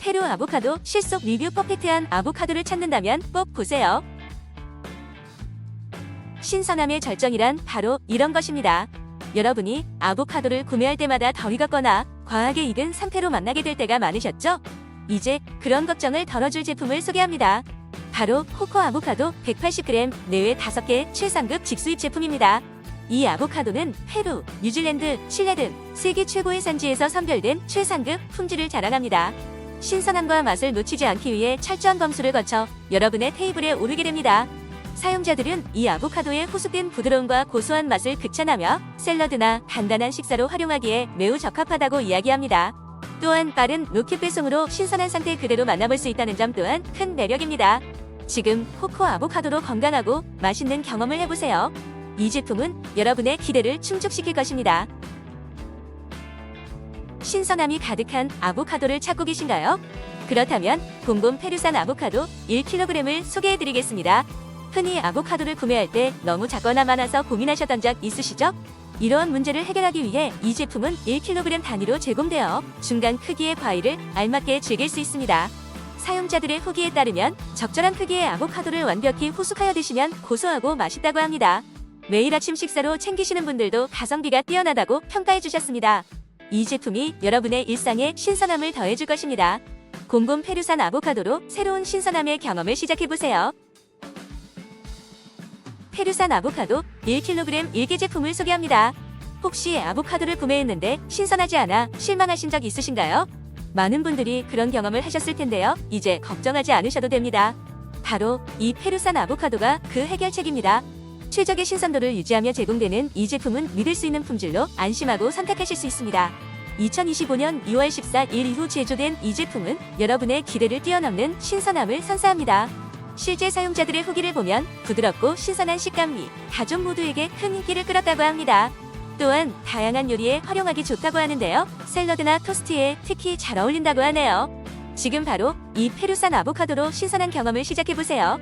페루 아보카도 실속 리뷰 퍼펙트한 아보카도를 찾는다면 꼭 보세요. 신선함의 절정이란 바로 이런 것입니다. 여러분이 아보카도를 구매할 때마다 덜 익었거나 과하게 익은 상태로 만나게 될 때가 많으셨죠? 이제 그런 걱정을 덜어줄 제품을 소개합니다. 바로 코코 아보카도 180g 내외 5개 최상급 직수입 제품입니다. 이 아보카도는 페루, 뉴질랜드, 칠레 등 세계 최고의 산지에서 선별된 최상급 품질을 자랑합니다. 신선함과 맛을 놓치지 않기 위해 철저한 검수를 거쳐 여러분의 테이블에 오르게 됩니다. 사용자들은 이 아보카도의 호숙된 부드러움과 고소한 맛을 극찬하며 샐러드나 간단한 식사로 활용하기에 매우 적합하다고 이야기합니다. 또한 빠른 로켓 배송으로 신선한 상태 그대로 만나볼 수 있다는 점 또한 큰 매력입니다. 지금 코코 아보카도로 건강하고 맛있는 경험을 해보세요. 이 제품은 여러분의 기대를 충족시킬 것입니다. 신선함이 가득한 아보카도를 찾고 계신가요? 그렇다면 봄봄 페루산 아보카도 1kg을 소개해드리겠습니다. 흔히 아보카도를 구매할 때 너무 작거나 많아서 고민하셨던 적 있으시죠? 이러한 문제를 해결하기 위해 이 제품은 1kg 단위로 제공되어 중간 크기의 과일을 알맞게 즐길 수 있습니다. 사용자들의 후기에 따르면 적절한 크기의 아보카도를 완벽히 후숙하여 드시면 고소하고 맛있다고 합니다. 매일 아침 식사로 챙기시는 분들도 가성비가 뛰어나다고 평가해 주셨습니다. 이 제품이 여러분의 일상에 신선함을 더해줄 것입니다. 곰곰 페루산 아보카도로 새로운 신선함의 경험을 시작해보세요. 페루산 아보카도 1kg 1개 제품을 소개합니다. 혹시 아보카도를 구매했는데 신선하지 않아 실망하신 적 있으신가요? 많은 분들이 그런 경험을 하셨을 텐데요. 이제 걱정하지 않으셔도 됩니다. 바로 이 페루산 아보카도가 그 해결책입니다. 최적의 신선도를 유지하며 제공되는 이 제품은 믿을 수 있는 품질로 안심하고 선택하실 수 있습니다. 2025년 2월 14일 이후 제조된 이 제품은 여러분의 기대를 뛰어넘는 신선함을 선사합니다. 실제 사용자들의 후기를 보면 부드럽고 신선한 식감이 가족 모두에게 큰 인기를 끌었다고 합니다. 또한 다양한 요리에 활용하기 좋다고 하는데요. 샐러드나 토스트에 특히 잘 어울린다고 하네요. 지금 바로 이 페루산 아보카도로 신선한 경험을 시작해보세요.